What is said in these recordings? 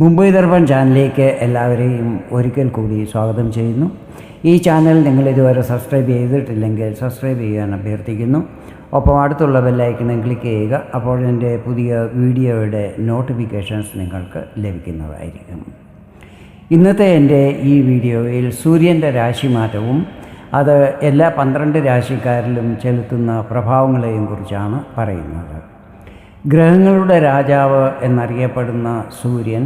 മുംബൈ ദർപ്പൺ ചാനലിലേക്ക് എല്ലാവരെയും ഒരിക്കൽ കൂടി സ്വാഗതം ചെയ്യുന്നു. ഈ ചാനൽ നിങ്ങൾ ഇതുവരെ സബ്സ്ക്രൈബ് ചെയ്തിട്ടില്ലെങ്കിൽ സബ്സ്ക്രൈബ് ചെയ്യാൻ അഭ്യർത്ഥിക്കുന്നു. ഒപ്പം അടുത്തുള്ള ബെല്ലൈക്കണം ക്ലിക്ക് ചെയ്യുക അപ്പോൾ എന്റെ പുതിയ വീഡിയോയുടെ നോട്ടിഫിക്കേഷൻസ് നിങ്ങൾക്ക് ലഭിക്കുന്നതായിരിക്കും. ഇന്നത്തെ എന്റെ ഈ വീഡിയോയിൽ സൂര്യന്റെ രാശിമാറ്റവും അത് എല്ലാ പന്ത്രണ്ട് രാശിക്കാരിലും ചെലുത്തുന്ന പ്രഭാവങ്ങളെയും കുറിച്ചാണ് പറയുന്നത്. ഗ്രഹങ്ങളുടെ രാജാവ് എന്നറിയപ്പെടുന്ന സൂര്യൻ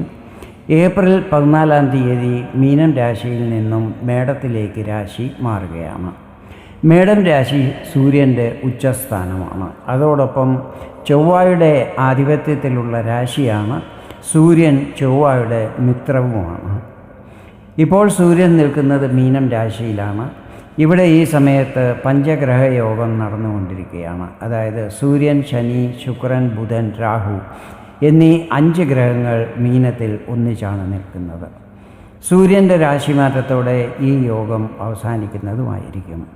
ഏപ്രിൽ പതിനാലാം തീയതി മീനം രാശിയിൽ നിന്നും മേടത്തിലേക്ക് രാശി മാറുകയാണ്. മേടം രാശി സൂര്യന്റെ ഉച്ചസ്ഥാനമാണ്. അതോടൊപ്പം ചൊവ്വായുടെ ആധിപത്യത്തിലുള്ള രാശിയാണ് സൂര്യൻ ചൊവ്വായുടെ മിത്രവുമാണ്. ഇപ്പോൾ സൂര്യൻ നിൽക്കുന്നത് മീനം രാശിയിലാണ്. ഇവിടെ ഈ സമയത്ത് പഞ്ചഗ്രഹ യോഗം നടന്നുകൊണ്ടിരിക്കുകയാണ്. അതായത് സൂര്യൻ ശനി ശുക്രൻ ബുധൻ രാഹു എന്നീ അഞ്ച് ഗ്രഹങ്ങൾ മീനത്തിൽ ഒന്നിച്ചാണ് നിൽക്കുന്നത്. സൂര്യന്റെ രാശിമാറ്റത്തോടെ ഈ യോഗം അവസാനിക്കുന്നതുമായിരിക്കും.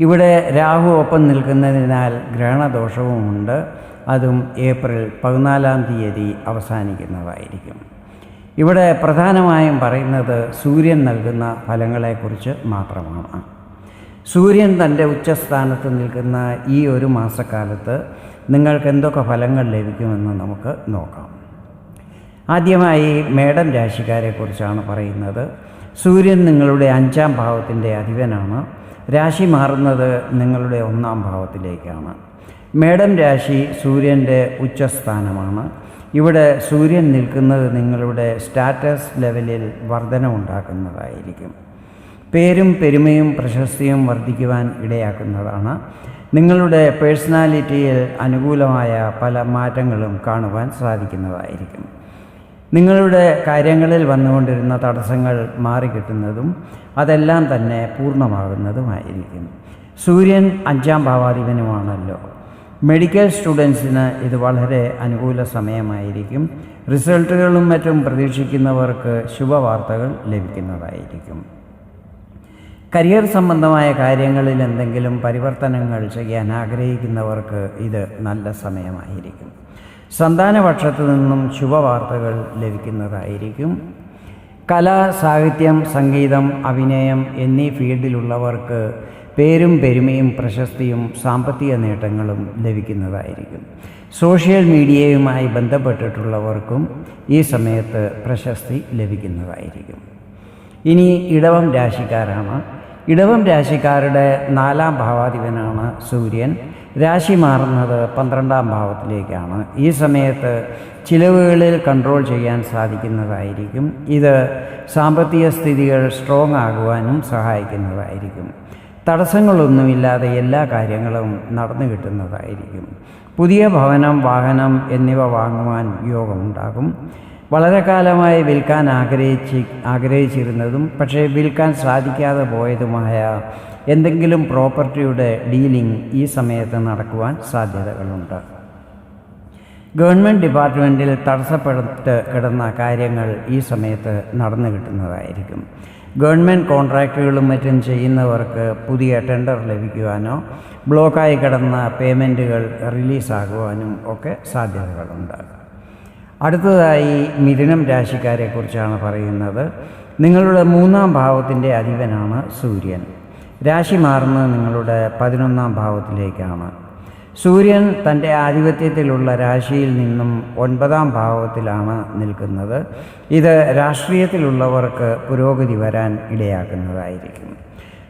ഇവിടെ രാഹു ഒപ്പം നിൽക്കുന്നതിനാൽ ഗ്രഹണദോഷവുമുണ്ട്. അതും ഏപ്രിൽ പതിനാലാം തീയതി അവസാനിക്കുന്നതായിരിക്കും. ഇവിടെ പ്രധാനമായും പറയുന്നത് സൂര്യൻ നൽകുന്ന ഫലങ്ങളെക്കുറിച്ച് മാത്രമാണ്. സൂര്യൻ തന്റെ ഉച്ചസ്ഥാനത്ത് നിൽക്കുന്ന ഈ ഒരു മാസക്കാലത്ത് നിങ്ങൾക്ക് എന്തൊക്കെ ഫലങ്ങൾ ലഭിക്കുമെന്ന് നമുക്ക് നോക്കാം. ആദ്യമായി മേടം രാശിക്കാരെക്കുറിച്ചാണ് പറയുന്നത്. സൂര്യൻ നിങ്ങളുടെ അഞ്ചാം ഭാവത്തിന്റെ അധിപനാണ്. രാശി മാറുന്നത് നിങ്ങളുടെ ഒന്നാം ഭാവത്തിലേക്കാണ്. മേടം രാശി സൂര്യന്റെ ഉച്ചസ്ഥാനമാണ്. ഇവിടെ സൂര്യൻ നിൽക്കുന്നത് നിങ്ങളുടെ സ്റ്റാറ്റസ് ലെവലിൽ വർധന ഉണ്ടാക്കുന്നതായിരിക്കും പേരും പെരുമയും പ്രശസ്തിയും വർദ്ധിക്കുവാൻ ഇടയാക്കുന്നതാണ്. നിങ്ങളുടെ പേഴ്സണാലിറ്റിയിൽ അനുകൂലമായ പല മാറ്റങ്ങളും കാണുവാൻ സാധിക്കുന്നതായിരിക്കും. നിങ്ങളുടെ കാര്യങ്ങളിൽ വന്നുകൊണ്ടിരുന്ന തടസ്സങ്ങൾ മാറിക്കിട്ടുന്നതും അതെല്ലാം തന്നെ പൂർണമാകുന്നതുമായിരിക്കും. സൂര്യൻ അഞ്ചാം ഭാവാധിപനുമാണല്ലോ. മെഡിക്കൽ സ്റ്റുഡൻസിന് ഇത് വളരെ അനുകൂല സമയമായിരിക്കും. റിസൾട്ടുകളും മറ്റും പ്രതീക്ഷിക്കുന്നവർക്ക് ശുഭവാർത്തകൾ ലഭിക്കുന്നതായിരിക്കും. കരിയർ സംബന്ധമായ കാര്യങ്ങളിൽ എന്തെങ്കിലും പരിവർത്തനങ്ങൾ ചെയ്യാൻ ആഗ്രഹിക്കുന്നവർക്ക് ഇത് നല്ല സമയമായിരിക്കും. സന്താനപക്ഷത്തു നിന്നും ശുഭവാർത്തകൾ ലഭിക്കുന്നതായിരിക്കും. കല സാഹിത്യം സംഗീതം അഭിനയം എന്നീ ഫീൽഡിലുള്ളവർക്ക് പേരും പെരുമയും പ്രശസ്തിയും സാമ്പത്തിക നേട്ടങ്ങളും ലഭിക്കുന്നതായിരിക്കും. സോഷ്യൽ മീഡിയയുമായി ബന്ധപ്പെട്ടിട്ടുള്ളവർക്കും ഈ സമയത്ത് പ്രശസ്തി ലഭിക്കുന്നതായിരിക്കും. ഇനി ഇടവം രാശിക്കാരാണ്. ഇടവം രാശിക്കാരുടെ നാലാം ഭാവാധിപനാണ് സൂര്യൻ. രാശി മാറുന്നത് പന്ത്രണ്ടാം ഭാവത്തിലേക്കാണ്. ഈ സമയത്ത് ചിലവുകളിൽ കൺട്രോൾ ചെയ്യാൻ സാധിക്കുന്നതായിരിക്കും. ഇത് സാമ്പത്തിക സ്ഥിതികൾ സ്ട്രോങ് ആകുവാനും സഹായിക്കുന്നതായിരിക്കും. തടസ്സങ്ങളൊന്നുമില്ലാതെ എല്ലാ കാര്യങ്ങളും നടന്നു കിട്ടുന്നതായിരിക്കും. പുതിയ ഭവനം വാഹനം എന്നിവ വാങ്ങുവാൻ യോഗമുണ്ടാകും. വളരെ കാലമായി വിൽക്കാൻ ആഗ്രഹിച്ച് ആഗ്രഹിച്ചിരുന്നതും പക്ഷേ വിൽക്കാൻ സാധിക്കാതെ പോയതുമായ എന്തെങ്കിലും പ്രോപ്പർട്ടിയുടെ ഡീലിംഗ് ഈ സമയത്ത് നടക്കുവാൻ സാധ്യതകളുണ്ട്. ഗവൺമെന്റ് ഡിപ്പാർട്ട്മെന്റിൽ തടസ്സപ്പെടുത്ത് കിടന്ന കാര്യങ്ങൾ ഈ സമയത്ത് നടന്നു കിട്ടുന്നതായിരിക്കും. ഗവൺമെന്റ് കോൺട്രാക്റ്റുകളും മറ്റും ചെയ്യുന്നവർക്ക് പുതിയ ടെൻഡർ ലഭിക്കുവാനോ ബ്ലോക്കായി കിടന്ന പേയ്മെന്റുകൾ റിലീസാകുവാനും ഒക്കെ സാധ്യതകളുണ്ട്. അടുത്തതായി മിഥുനം രാശിക്കാരെക്കുറിച്ചാണ് പറയുന്നത്. നിങ്ങളുടെ മൂന്നാം ഭാവത്തിന്റെ അധിപനാണ് സൂര്യൻ. രാശി മാറുന്നത് നിങ്ങളുടെ പതിനൊന്നാം ഭാവത്തിലേക്കാണ്. സൂര്യൻ തന്റെ ആധിപത്യത്തിലുള്ള രാശിയിൽ നിന്നും ഒൻപതാം ഭാവത്തിലാണ് നിൽക്കുന്നത്. ഇത് രാഷ്ട്രീയത്തിലുള്ളവർക്ക് പുരോഗതി വരാൻ ഇടയാക്കുന്നതായിരിക്കും.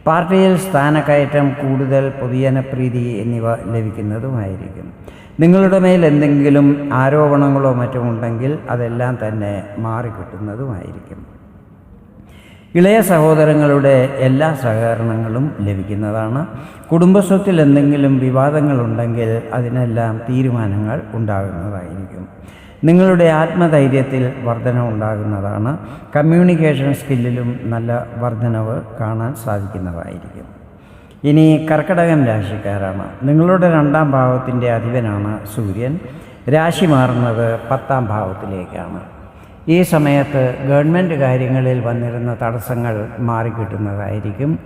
പാർട്ടിയിൽ സ്ഥാനക്കയറ്റം കൂടുതൽ പൊതുജനപ്രീതി എന്നിവ ലഭിക്കുന്നതുമായിരിക്കും. നിങ്ങളുടെ മേൽ എന്തെങ്കിലും ആരോപണങ്ങളോ മറ്റോ ഉണ്ടെങ്കിൽ അതെല്ലാം തന്നെ മാറിക്കിട്ടുന്നതുമായിരിക്കും. ഇളയ സഹോദരങ്ങളുടെ എല്ലാ സഹകരണങ്ങളും ലഭിക്കുന്നതാണ്. കുടുംബസ്വത്തിൽ എന്തെങ്കിലും വിവാദങ്ങളുണ്ടെങ്കിൽ അതിനെല്ലാം തീരുമാനങ്ങൾ ഉണ്ടാകുന്നതായിരിക്കും. നിങ്ങളുടെ ആത്മധൈര്യത്തിൽ വർധന ഉണ്ടാകുന്നതാണ്. കമ്മ്യൂണിക്കേഷൻ സ്കില്ലിലും നല്ല വർധനവ് കാണാൻ സാധിക്കുന്നതായിരിക്കും. ഇനി കർക്കടകം രാശിക്കാരാണ്. നിങ്ങളുടെ രണ്ടാം ഭാവത്തിന്റെ അധിപനാണ് സൂര്യൻ. രാശി മാറുന്നത് പത്താം ഭാവത്തിലേക്കാണ്. ഈ സമയത്ത് ഗവൺമെന്റ് കാര്യങ്ങളിൽ വന്നിരുന്ന തടസ്സങ്ങൾ മാറിക്കിട്ടുന്നതായിരിക്കും.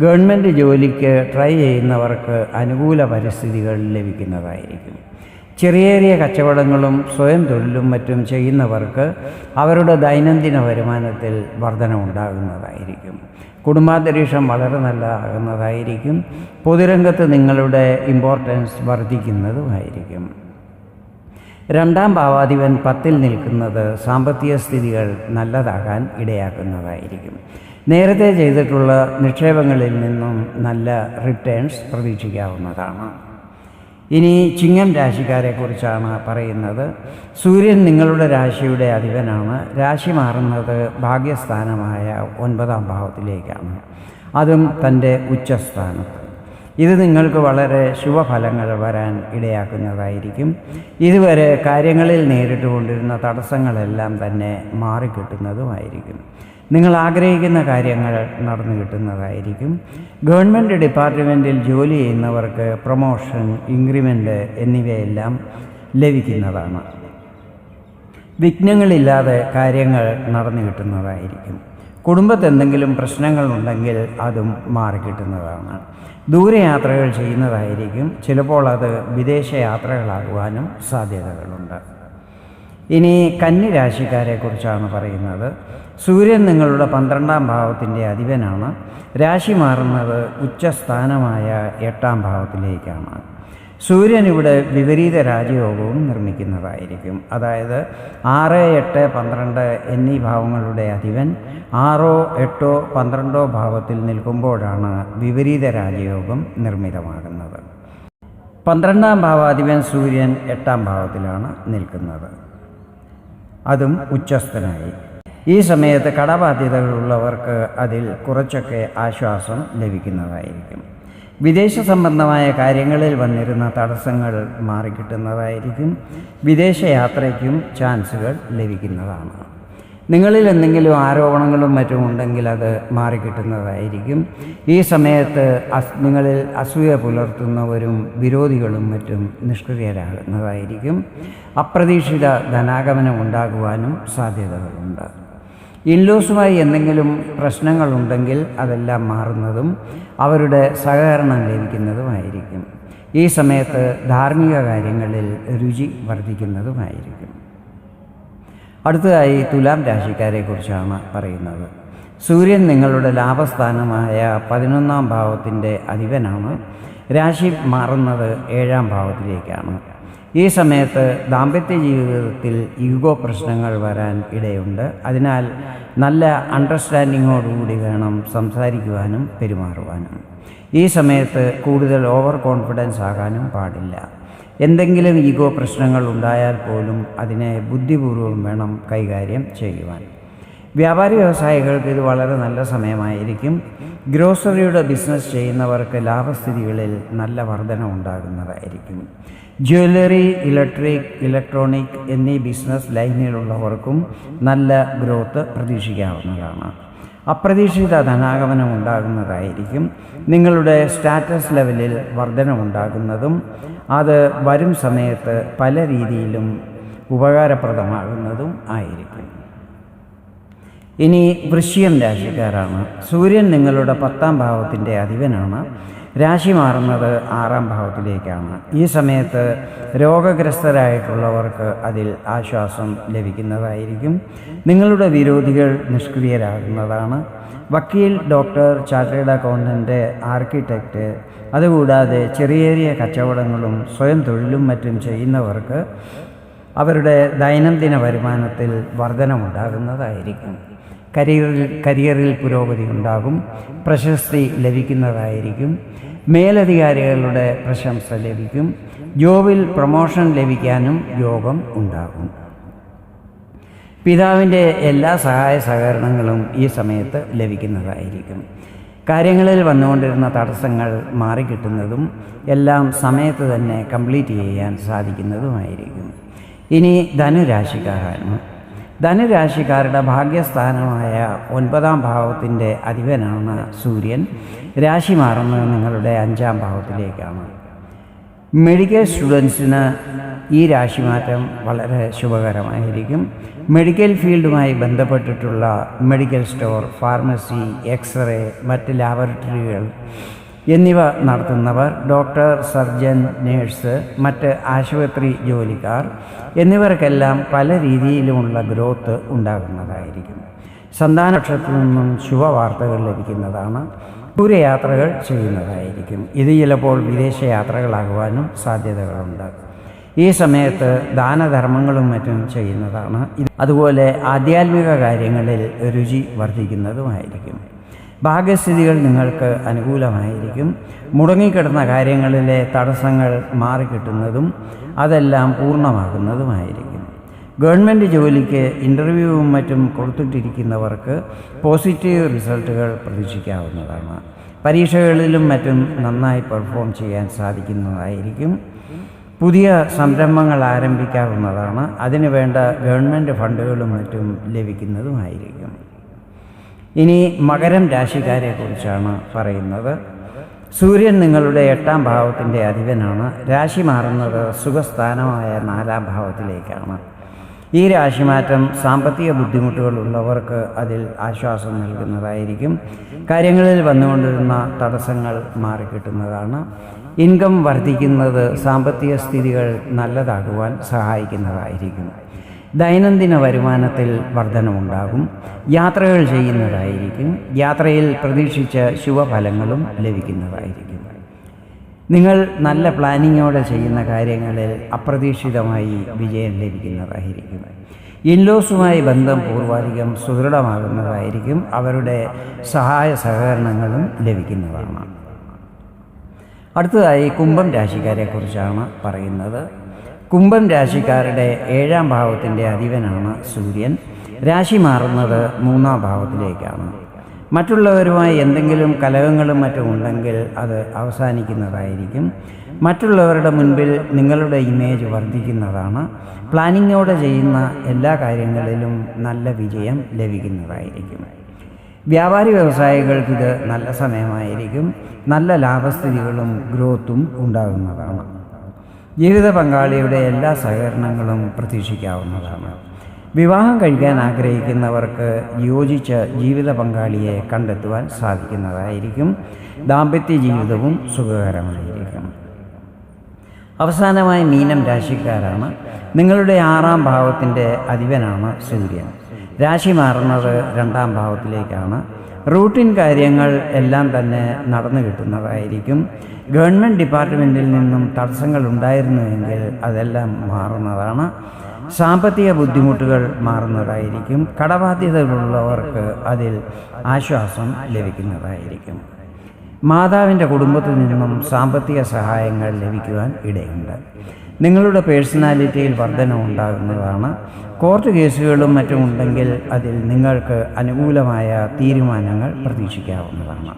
ഗവൺമെന്റ് ജോലിക്ക് ട്രൈ ചെയ്യുന്നവർക്ക് അനുകൂല പരിസ്ഥിതികൾ ലഭിക്കുന്നതായിരിക്കും. ചെറിയ ചെറിയ കച്ചവടങ്ങളും സ്വയം തൊഴിലും മറ്റും ചെയ്യുന്നവർക്ക് അവരുടെ ദൈനംദിന വരുമാനത്തിൽ വർധനമുണ്ടാകുന്നതായിരിക്കും. കുടുംബാന്തരീക്ഷം വളരെ നല്ലതാകുന്നതായിരിക്കും. പൊതുരംഗത്ത് നിങ്ങളുടെ ഇമ്പോർട്ടൻസ് വർദ്ധിക്കുന്നതുമായിരിക്കും രണ്ടാം ഭാവാധിപൻ പത്തിൽ നിൽക്കുന്നത് സാമ്പത്തിക സ്ഥിതികൾ നല്ലതാകാൻ ഇടയാക്കുന്നതായിരിക്കും. നേരത്തെ ചെയ്തിട്ടുള്ള നിക്ഷേപങ്ങളിൽ നിന്നും നല്ല റിട്ടേൺസ് പ്രതീക്ഷിക്കാവുന്നതാണ്. ഇനി ചിങ്ങം രാശിക്കാരെക്കുറിച്ചാണ് പറയുന്നത്. സൂര്യൻ നിങ്ങളുടെ രാശിയുടെ അധിപനാണ്. രാശി മാറുന്നത് ഭാഗ്യസ്ഥാനമായ ഒൻപതാം ഭാവത്തിലേക്കാണ്. അതും തന്റെ ഉച്ചസ്ഥാനത്ത്. ഇത് നിങ്ങൾക്ക് വളരെ ശുഭഫലങ്ങൾ വരാൻ ഇടയാക്കുന്നതായിരിക്കും. ഇതുവരെ കാര്യങ്ങളിൽ നേരിട്ടുകൊണ്ടിരുന്ന തടസ്സങ്ങളെല്ലാം തന്നെ മാറിക്കിട്ടുന്നതുമായിരിക്കും. നിങ്ങൾ ആഗ്രഹിക്കുന്ന കാര്യങ്ങൾ നടന്നു കിട്ടുന്നതായിരിക്കും. ഗവൺമെന്റ് ഡിപ്പാർട്ട്മെന്റിൽ ജോലി ചെയ്യുന്നവർക്ക് പ്രൊമോഷൻ ഇൻക്രിമെന്റ് എന്നിവയെല്ലാം ലഭിക്കുന്നതാണ്. വിഘ്നങ്ങളില്ലാതെ കാര്യങ്ങൾ നടന്നു കിട്ടുന്നതായിരിക്കും. കുടുംബത്ത് എന്തെങ്കിലും പ്രശ്നങ്ങളുണ്ടെങ്കിൽ അതും മാറിക്കിട്ടുന്നതാണ് ദൂരയാത്രകൾ ചെയ്യുന്നതായിരിക്കും. ചിലപ്പോൾ അത് വിദേശ യാത്രകളാകുവാനും സാധ്യതകളുണ്ട്. ഇനി കന്നി കുറിച്ചാണ് പറയുന്നത്. സൂര്യൻ നിങ്ങളുടെ പന്ത്രണ്ടാം ഭാവത്തിന്റെ അധിപനാണ്. രാശി മാറുന്നത് ഉച്ചസ്ഥാനമായ എട്ടാം ഭാവത്തിലേക്കാണ്. സൂര്യൻ ഇവിടെ വിപരീത രാജയോഗവും നിർമ്മിക്കുന്നതായിരിക്കും. അതായത് ആറ് എട്ട് പന്ത്രണ്ട് എന്നീ ഭാവങ്ങളുടെ അധിപൻ ആറോ എട്ടോ പന്ത്രണ്ടോ ഭാവത്തിൽ നിൽക്കുമ്പോഴാണ് വിപരീത രാജയോഗം നിർമ്മിതമാകുന്നത്. പന്ത്രണ്ടാം ഭാവാധിപൻ സൂര്യൻ എട്ടാം ഭാവത്തിലാണ് നിൽക്കുന്നത്. അതും ഉച്ചസ്ഥനായി. ഈ സമയത്ത് കടബാധ്യതകളുള്ളവർക്ക് അതിൽ കുറച്ചൊക്കെ ആശ്വാസം ലഭിക്കുന്നതായിരിക്കും. വിദേശ സംബന്ധമായ കാര്യങ്ങളിൽ വന്നിരുന്ന തടസ്സങ്ങൾ മാറിക്കിട്ടുന്നതായിരിക്കും. വിദേശ യാത്രയ്ക്കും ചാൻസുകൾ ലഭിക്കുന്നതാണ്. നിങ്ങളിൽ എന്തെങ്കിലും ആരോപണങ്ങളും മറ്റും ഉണ്ടെങ്കിൽ അത് മാറിക്കിട്ടുന്നതായിരിക്കും ഈ സമയത്ത് നിങ്ങളിൽ അസൂയ പുലർത്തുന്നവരും വിരോധികളും മറ്റും നിഷ്ക്രിയരാകുന്നതായിരിക്കും. അപ്രതീക്ഷിത ധനാഗമനം ഉണ്ടാകുവാനും സാധ്യതകളുണ്ട്. ഇൻലോസുമായി എന്തെങ്കിലും പ്രശ്നങ്ങളുണ്ടെങ്കിൽ അതെല്ലാം മാറുന്നതും അവരുടെ സഹകരണം ലഭിക്കുന്നതുമായിരിക്കും. ഈ സമയത്ത് ധാർമ്മിക കാര്യങ്ങളിൽ രുചി വർദ്ധിക്കുന്നതുമായിരിക്കും. അടുത്തതായി തുലാം രാശിക്കാരെ കുറിച്ചാണ് പറയുന്നത്. സൂര്യൻ നിങ്ങളുടെ ലാഭസ്ഥാനമായ പതിനൊന്നാം ഭാവത്തിന്റെ അധിപനാണ്. രാശി മാറുന്നത് ഏഴാം ഭാവത്തിലേക്കാണ്. ഈ സമയത്ത് ദാമ്പത്യ ജീവിതത്തിൽ ഈഗോ പ്രശ്നങ്ങൾ വരാൻ ഇടയുണ്ട്. അതിനാൽ നല്ല അണ്ടർസ്റ്റാൻഡിങ്ങോടുകൂടി വേണം സംസാരിക്കുവാനും പെരുമാറുവാനും. ഈ സമയത്ത് കൂടുതൽ ഓവർ കോൺഫിഡൻസ് ആകാനും പാടില്ല. എന്തെങ്കിലും ഈഗോ പ്രശ്നങ്ങൾ ഉണ്ടായാൽ പോലും അതിനെ ബുദ്ധിപൂർവം വേണം കൈകാര്യം ചെയ്യുവാൻ. വ്യാപാരി വ്യവസായികൾക്ക് ഇത് വളരെ നല്ല സമയമായിരിക്കും. ഗ്രോസറിയുടെ ബിസിനസ് ചെയ്യുന്നവർക്ക് ലാഭസ്ഥിതികളിൽ നല്ല വർധന ഉണ്ടാകുന്നതായിരിക്കും. ജ്വല്ലറി ഇലക്ട്രിക് ഇലക്ട്രോണിക് എന്നീ ബിസിനസ് ലൈനിലുള്ളവർക്കും നല്ല ഗ്രോത്ത് പ്രതീക്ഷിക്കാവുന്നതാണ്. അപ്രതീക്ഷിത ധനാഗമനം ഉണ്ടാകുന്നതായിരിക്കും. നിങ്ങളുടെ സ്റ്റാറ്റസ് ലെവലിൽ വർധനമുണ്ടാകുന്നതും അത് വരും സമയത്ത് പല രീതിയിലും ഉപകാരപ്രദമാകുന്നതും ആയിരിക്കും. ഇനി വൃശ്യം രാശിക്കാരാണ്. സൂര്യൻ നിങ്ങളുടെ പത്താം ഭാവത്തിന്റെ അധിപനാണ്. രാശി മാറുന്നത് ആറാം ഭാവത്തിലേക്കാണ്. ഈ സമയത്ത് രോഗഗ്രസ്തരായിട്ടുള്ളവർക്ക് അതിൽ ആശ്വാസം ലഭിക്കുന്നതായിരിക്കും. നിങ്ങളുടെ വിരോധികൾ നിഷ്ക്രിയരാകുന്നതാണ്. വക്കീൽ ഡോക്ടർ ചാർട്ടേഡ് അക്കൗണ്ടന്റ് ആർക്കിടെക്റ്റ്. അതുകൂടാതെ ചെറിയ ചെറിയ കച്ചവടങ്ങളും സ്വയം തൊഴിലും മറ്റും ചെയ്യുന്നവർക്ക് അവരുടെ ദൈനംദിന വരുമാനത്തിൽ വർധനമുണ്ടാകുന്നതായിരിക്കും. കരിയറിൽ കരിയറിൽ പുരോഗതി ഉണ്ടാകും പ്രശസ്തി ലഭിക്കുന്നതായിരിക്കും മേലധികാരികളുടെ പ്രശംസ ലഭിക്കും ജോബിൽ പ്രൊമോഷൻ ലഭിക്കാനും യോഗം ഉണ്ടാകും. പിതാവിന്റെ എല്ലാ സഹായ സഹകരണങ്ങളും ഈ സമയത്ത് ലഭിക്കുന്നതായിരിക്കും. കാര്യങ്ങളിൽ വന്നുകൊണ്ടിരുന്ന തടസ്സങ്ങൾ മാറിക്കിട്ടുന്നതും എല്ലാം സമയത്ത് തന്നെ കംപ്ലീറ്റ് ചെയ്യാൻ സാധിക്കുന്നതുമായിരിക്കും. ഇനി ധനുരാശിക്കാരാണ്. ധനുരാശിക്കാരുടെ ഭാഗ്യസ്ഥാനമായ ഒൻപതാം ഭാവത്തിന്റെ അധിപനാണ് സൂര്യൻ. രാശി മാറുന്നത് നിങ്ങളുടെ അഞ്ചാം ഭാവത്തിലേക്കാണ്. മെഡിക്കൽ സ്റ്റുഡൻസിന് ഈ രാശിമാറ്റം വളരെ ശുഭകരമായിരിക്കും. മെഡിക്കൽ ഫീൽഡുമായി ബന്ധപ്പെട്ടിട്ടുള്ള മെഡിക്കൽ സ്റ്റോർ ഫാർമസി എക്സ്റേ മറ്റ് ലാബോറട്ടറികൾ എന്നിവ നടത്തുന്നവർ ഡോക്ടർ സർജൻ നേഴ്സ് മറ്റ് ആശുപത്രി ജോലിക്കാർ എന്നിവർക്കെല്ലാം പല രീതിയിലുമുള്ള ഗ്രോത്ത് ഉണ്ടാകുന്നതായിരിക്കും. സന്താനക്ഷത്തിൽ നിന്നും ശുഭവാർത്തകൾ ലഭിക്കുന്നതാണ്. ദൂരയാത്രകൾ ചെയ്യുന്നതായിരിക്കും. ഇത് ചിലപ്പോൾ വിദേശ യാത്രകളാകുവാനും സാധ്യതകളുണ്ട്. ഈ സമയത്ത് ദാനധർമ്മങ്ങളും മറ്റും ചെയ്യുന്നതാണ്. അതുപോലെ ആധ്യാത്മിക കാര്യങ്ങളിൽ രുചി വർദ്ധിക്കുന്നതുമായിരിക്കും. ഭാഗ്യസ്ഥിതികൾ നിങ്ങൾക്ക് അനുകൂലമായിരിക്കും. മുടങ്ങിക്കിടന്ന കാര്യങ്ങളിലെ തടസ്സങ്ങൾ മാറിക്കിട്ടുന്നതും അതെല്ലാം പൂർണമാകുന്നതുമായിരിക്കും. ഗവൺമെന്റ് ജോലിക്ക് ഇന്റർവ്യൂവും മറ്റും കൊടുത്തിട്ടിരിക്കുന്നവർക്ക് പോസിറ്റീവ് റിസൾട്ടുകൾ പ്രതീക്ഷിക്കാവുന്നതാണ്. പരീക്ഷകളിലും മറ്റും നന്നായി പെർഫോം ചെയ്യാൻ സാധിക്കുന്നതായിരിക്കും. പുതിയ സംരംഭങ്ങൾ ആരംഭിക്കാവുന്നതാണ്. അതിനു വേണ്ട ഗവൺമെന്റ് ഫണ്ടുകളും മറ്റും ലഭിക്കുന്നതുമായിരിക്കും. ഇനി മകരം രാശിക്കാരെക്കുറിച്ചാണ് പറയുന്നത്. സൂര്യൻ നിങ്ങളുടെ എട്ടാം ഭാവത്തിന്റെ അധിപനാണ്. രാശി മാറുന്നത് സുഖസ്ഥാനമായ നാലാം ഭാവത്തിലേക്കാണ്. ഈ രാശിമാറ്റം സാമ്പത്തിക ബുദ്ധിമുട്ടുകളുള്ളവർക്ക് അതിൽ ആശ്വാസം നൽകുന്നതായിരിക്കും. കാര്യങ്ങളിൽ വന്നുകൊണ്ടിരുന്ന തടസ്സങ്ങൾ മാറിക്കിട്ടുന്നതാണ്. ഇൻകം വർദ്ധിക്കുന്നത് സാമ്പത്തിക സ്ഥിതികൾ നല്ലതാകുവാൻ സഹായിക്കുന്നതായിരിക്കും. ദൈനംദിന വരുമാനത്തിൽ വർധനമുണ്ടാകും. യാത്രകൾ ചെയ്യുന്നതായിരിക്കും. യാത്രയിൽ പ്രതീക്ഷിച്ച ശുഭഫലങ്ങളും ലഭിക്കുന്നതായിരിക്കും. നിങ്ങൾ നല്ല പ്ലാനിങ്ങോടെ ചെയ്യുന്ന കാര്യങ്ങളിൽ അപ്രതീക്ഷിതമായി വിജയം ലഭിക്കുന്നതായിരിക്കും. ഇൻലോസുമായി ബന്ധം പൂർവാധികം സുദൃഢമാകുന്നതായിരിക്കും അവരുടെ സഹായ സഹകരണങ്ങളും ലഭിക്കുന്നതാണ്. അടുത്തതായി കുംഭം രാശിക്കാരെക്കുറിച്ചാണ് പറയുന്നത്. കുംഭം രാശിക്കാരുടെ ഏഴാം ഭാവത്തിന്റെ അധിപനാണ് സൂര്യൻ. രാശി മാറുന്നത് മൂന്നാം ഭാവത്തിലേക്കാണ്. മറ്റുള്ളവരുമായി എന്തെങ്കിലും കലഹങ്ങളും മറ്റും ഉണ്ടെങ്കിൽ അത് അവസാനിക്കുന്നതായിരിക്കും. മറ്റുള്ളവരുടെ മുൻപിൽ നിങ്ങളുടെ ഇമേജ് വർദ്ധിക്കുന്നതാണ്. പ്ലാനിങ്ങോടെ ചെയ്യുന്ന എല്ലാ കാര്യങ്ങളിലും നല്ല വിജയം ലഭിക്കുന്നതായിരിക്കും. വ്യാപാരി വ്യവസായികൾക്ക് ഇത് നല്ല സമയമായിരിക്കും. നല്ല ലാഭസ്ഥിതികളും ഗ്രോത്തും ഉണ്ടാകുന്നതാണ്. ജീവിത പങ്കാളിയുടെ എല്ലാ സഹകരണങ്ങളും പ്രതീക്ഷിക്കാവുന്നതാണ്. വിവാഹം കഴിക്കാൻ ആഗ്രഹിക്കുന്നവർക്ക് യോജിച്ച ജീവിത പങ്കാളിയെ കണ്ടെത്തുവാൻ സാധിക്കുന്നതായിരിക്കും. ദാമ്പത്യ ജീവിതവും സുഖകരമായിരിക്കും. അവസാനമായി മീനം രാശിക്കാരാണ്. നിങ്ങളുടെ ആറാം ഭാവത്തിന്റെ അധിപനാണ് സൂര്യൻ. രാശി മാറുന്നത് രണ്ടാം ഭാവത്തിലേക്കാണ്. റൂട്ടീൻ കാര്യങ്ങൾ എല്ലാം തന്നെ നടന്നു കിട്ടുന്നതായിരിക്കും. ഗവൺമെന്റ് ഡിപ്പാർട്ട്മെന്റിൽ നിന്നും തടസ്സങ്ങൾ ഉണ്ടായിരുന്നുവെങ്കിൽ അതെല്ലാം മാറുന്നതാണ്. സാമ്പത്തിക ബുദ്ധിമുട്ടുകൾ മാറുന്നതായിരിക്കും. കടബാധ്യതകളുള്ളവർക്ക് അതിൽ ആശ്വാസം ലഭിക്കുന്നതായിരിക്കും. മാതാവിന്റെ കുടുംബത്തിൽ നിന്നും സാമ്പത്തിക സഹായങ്ങൾ ലഭിക്കുവാൻ ഇടയുണ്ട്. നിങ്ങളുടെ പേഴ്സണാലിറ്റിയിൽ വർധന ഉണ്ടാകുന്നതാണ്. കോർട്ട് കേസുകളും മറ്റും ഉണ്ടെങ്കിൽ അതിൽ നിങ്ങൾക്ക് അനുകൂലമായ തീരുമാനങ്ങൾ പ്രതീക്ഷിക്കാവുന്നതാണ്.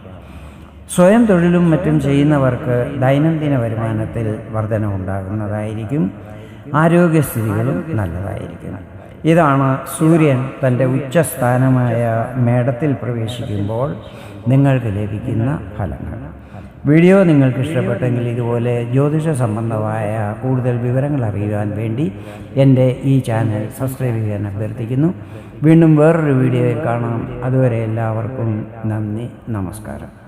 സ്വയം തൊഴിലും മറ്റും ചെയ്യുന്നവർക്ക് ദൈനംദിന വരുമാനത്തിൽ വർധന ഉണ്ടാകുന്നതായിരിക്കും. ആരോഗ്യസ്ഥിതികളും നല്ലതായിരിക്കും ഇതാണ് സൂര്യൻ തന്റെ ഉച്ചസ്ഥാനമായ മേടത്തിൽ പ്രവേശിക്കുമ്പോൾ നിങ്ങൾക്ക് ലഭിക്കുന്ന ഫലങ്ങൾ. വീഡിയോ നിങ്ങൾക്ക് ഇഷ്ടപ്പെട്ടെങ്കിൽ ഇതുപോലെ ജ്യോതിഷ സംബന്ധമായ കൂടുതൽ വിവരങ്ങൾ അറിയുവാൻ വേണ്ടി എന്റെ ഈ ചാനൽ സബ്സ്ക്രൈബ് ചെയ്യാൻ അഭ്യർത്ഥിക്കുന്നു. വീണ്ടും വേറൊരു വീഡിയോയിൽ കാണാം. അതുവരെ എല്ലാവർക്കും നന്ദി നമസ്കാരം.